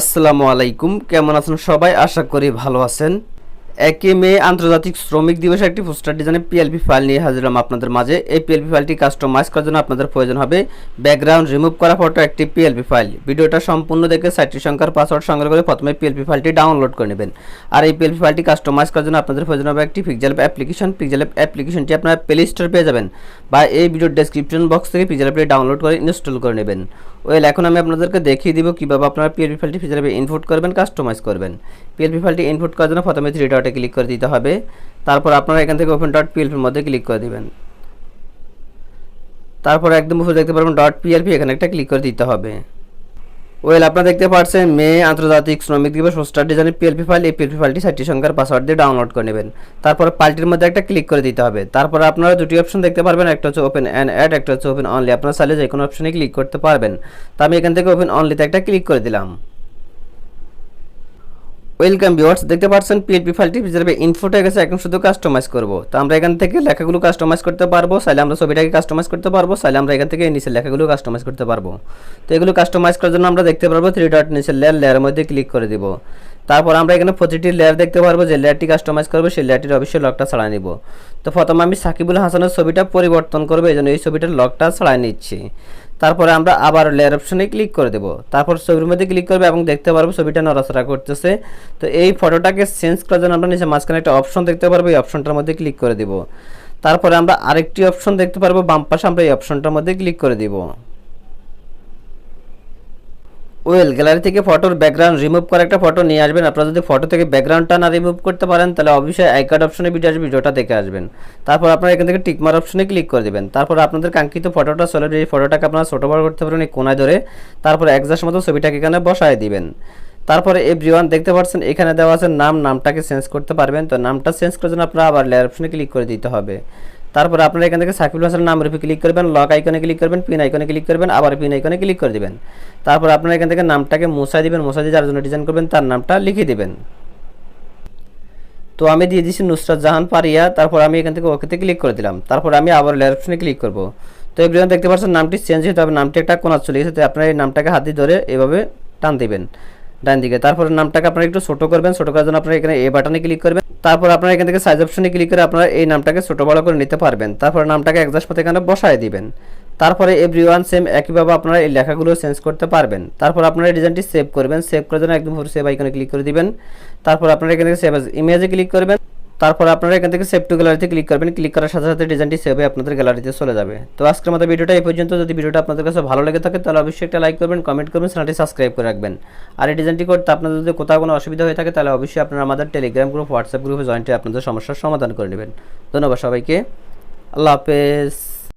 আসসালামু আলাইকুম। কেমন আছেন সবাই? আশা করি ভালো আছেন। একই মে আন্তর্জাতিক শ্রমিক দিবসে একটি পোস্টার ডিজাইনে পিএলপি ফাইল নিয়ে হাজির হলাম আপনাদের মাঝে। এই পিএলপি ফাইলটি কাস্টমাইজ করার জন্য আপনাদের প্রয়োজন হবে ব্যাকগ্রাউন্ড রিমুভ করা ফটো একটি পিএলপি ফাইল ভিডিওটা সম্পূর্ণ দেখে সাইটটি সংখ্যার পাসওয়ার্ড সংগ্রহ করে প্রথমে পিএলপি ফাইলটি ডাউনলোড করে নেবেন। আর এই পিএলপি ফাইলটি কাস্টমাইজ করার জন্য আপনাদের প্রয়োজন হবে একটি পিক্সেল অ্যাপ্লিকেশন পিক্সেল অ্যাপ্লিকেশনটি আপনার প্লে স্টোর পেয়ে যাবেন বা এই ভিডিওর ডেসক্রিপশন বক্স থেকে পিক্সেল অ্যাপটি ডাউনলোড করে ইনস্টল করে নেবেন। ওয়েল এখন আমি আপনাদেরকে দেখিয়ে দিব কীভাবে আপনারা পিএলপি ফাইলটি পিক্সেল অ্যাপে ইনপুট করবেন কাস্টমাইজ করবেন। পিএলপি ফাইলটি ইনপুট করার জন্য প্রথমে থ্রি ডটে ক্লিক করে দিতে হবে। তারপর আপনারা এখান থেকে ওপেন ডট পিএলপির মধ্যে ক্লিক করে দিবেন। তারপর একদম উপরে দেখতে পারবেন ডট পিএলপি এখানে একটা ক্লিক করে দিতে হবে। ওয়েল আপনারা দেখতে পাচ্ছেন মে আন্তর্জাতিক শ্রমিক দিবস পোস্টার ডিজাইনের পিএলপি ফাইল এই পিএলপি ফাইলটি সাইটটি সংখ্যার পাসওয়ার্ড দিয়ে ডাউনলোড করে নেবেন। তারপর পাল্টির মধ্যে একটা ক্লিক করে দিতে হবে। তারপর আপনারা দুটি অপশন দেখতে পারবেন, একটা হচ্ছে ওপেন অ্যান্ড অ্যাড একটা হচ্ছে ওপেন অনলি আপনারা চাইলে যে কোনো অপশনে ক্লিক করতে পারবেন। তো আমি এখান থেকে ওপেন অনলিতে একটা ক্লিক করে দিলাম। ওয়েলকাম ভিউয়ার্স, দেখতে পাচ্ছেন পিএলপি ফাইলটি হিসেবে ইনফোট গেছে, এখন শুধু কাস্টমাইজ করব। তো আমরা এখান থেকে লেখাগুলো কাস্টমাইজ করতে পারব, চাইলে আমরা ছবিটাকে কাস্টমাইজ করতে পারব, চাইলে আমরা এখান থেকে নিচের লেখাগুলো কাস্টমাইজ করতে পারব। তো এগুলো কাস্টমাইজ করার জন্য আমরা দেখতে পারব থ্রি ডট নিচের লেয়ার লেয়ারের মধ্যে ক্লিক করে দিব। তারপর আমরা এখানে প্রতিটি লেয়ার দেখতে পারব, যে লেয়ারটি কাস্টমাইজ করব, সেই লেয়ারটির অবশ্যই লকটা ছাড়াই নিব। তো প্রথমে আমি সাকিবুল হাসানের ছবিটা পরিবর্তন করব, এই জন্য এই ছবিটার লকটা ছাড়াই নিচ্ছি। তারপরে আমরা আবার লেয়ার অপশনে ক্লিক করে দেবো। তারপর ছবির মধ্যে ক্লিক করবে এবং দেখতে পারব ছবিটা নড়াচড়া করতেছে। তো এই ফটোটাকে চেঞ্জ করার জন্য আমরা নিচে মাঝখানে একটা অপশন দেখতে পারব, এই অপশনটার মধ্যে ক্লিক করে দেবো। তারপরে আমরা আরেকটি অপশন দেখতে পারব, বাম পাশে আমরা এই অপশনটার মধ্যে ক্লিক করে দিব। ওয়েল, গ্যালারি থেকে ফটোর ব্যাকগ্রাউন্ড রিমুভ করা একটা ফটো নিয়ে আসবেন। আপনারা যদি ফটো থেকে ব্যাকগ্রাউন্ডটা না রিমুভ করতে পারেন, তাহলে অবশ্যই আই কার্ড অপশনে ভিডিও আসবে ভিডিওটা দেখে আসবেন। তারপর আপনারা এখান থেকে টিকমার অপশনে ক্লিক করে দেবেন। তারপর আপনাদের কাঙ্ক্ষিত ফটোটা চলে এই ফটোটাকে আপনারা ছোটো বড় করতে পারেন, এই কোনায় ধরে। তারপর একজাস্ট মতো ছবিটাকে এখানে বসায় দিবেন। তারপরে এভরিওয়ান দেখতে পাচ্ছেন, এখানে দেওয়া আছে নাম, নামটাকে চেঞ্জ করতে পারবেন। তো নামটা চেঞ্জ করার জন্য আপনারা আবার লেয়ার অপশনে ক্লিক করে দিতে হবে। তারপর আপনারা এখান থেকে সাকিবুল হাসানের নামের উপরে ক্লিক করবেন লক আইকনে ক্লিক করবেন পিন আইকনে ক্লিক করবেন, আবার পিন আইকনে ক্লিক করে দেবেন। তারপর আপনারা এখান থেকে নামটাকে মুছাই দিবেন মুছাই দিয়ে যার জন্য ডিজাইন করবেন তার নামটা লিখে দেবেন। তো আমি দিয়ে দিচ্ছি নুসরাত জাহান পারিয়া, তারপর আমি এখান থেকে ওকেতে ক্লিক করে দিলাম। তারপর আমি আবার লেয়ার ক্লিক করব। তো এভরিওয়ান দেখতে পাচ্ছেন নামটি চেঞ্জ হতে হবে নামটি একটা কোনা চলে গেছে, তো আপনারা এই নামটাকে হাত দিয়ে ধরে এভাবে টান দিবেন। ডান দিকে। তারপর নামটাকে আপনারা একটু ছোট করবেন। ছোট করার জন্য আপনারা এখানে এ বাটনে ক্লিক করবেন। তারপর আপনারা এখান থেকে সাইজ অপশনে ক্লিক করে আপনারা এই নামটাকে ছোট বড় করে নিতে পারবেন। তারপর নামটাকে একজাস্ট পথে এখানে বসায় দিবেন। তারপরে এভরি ওয়ান সেম একইভাবে আপনারা এই লেখাগুলো চেঞ্জ করতে পারবেন। তারপর আপনারা এই ডিজাইনটি সেভ করবেন। সেভ করার জন্য একদম সেভ আইকনে ক্লিক করে দিবেন। তারপর আপনারা এখান থেকে সেভ ইমেজে ক্লিক করবেন। তারপর আপনারা এখান থেকে সেভ টু গ্যালারিতে ক্লিক করবেন। ক্লিক করার সাথে সাথে ডিজাইনটি সেভ হয়ে আপনাদের গ্যালারিতে চলে যাবে। তো আজকের মতো ভিডিওটা এই পর্যন্ত। যদি ভিডিওটা আপনাদের কাছে ভালো লেগে থাকে, তাহলে অবশ্যই একটা লাইক করবেন কমেন্ট করবেন, চ্যানেলটি সাবস্ক্রাইব করে রাখবেন। আর এই ডিজাইনটি করতে আপনাদের যদি কোথাও কোনো অসুবিধা হয়ে থাকে, তাহলে অবশ্যই আপনারা আমাদের টেলিগ্রাম গ্রুপ হোয়াটসঅ্যাপ গ্রুপে জয়েন্টে আপনাদের সমস্যার সমাধান করে নেবেন। ধন্যবাদ সবাইকে। আল্লাহ হাফেজ।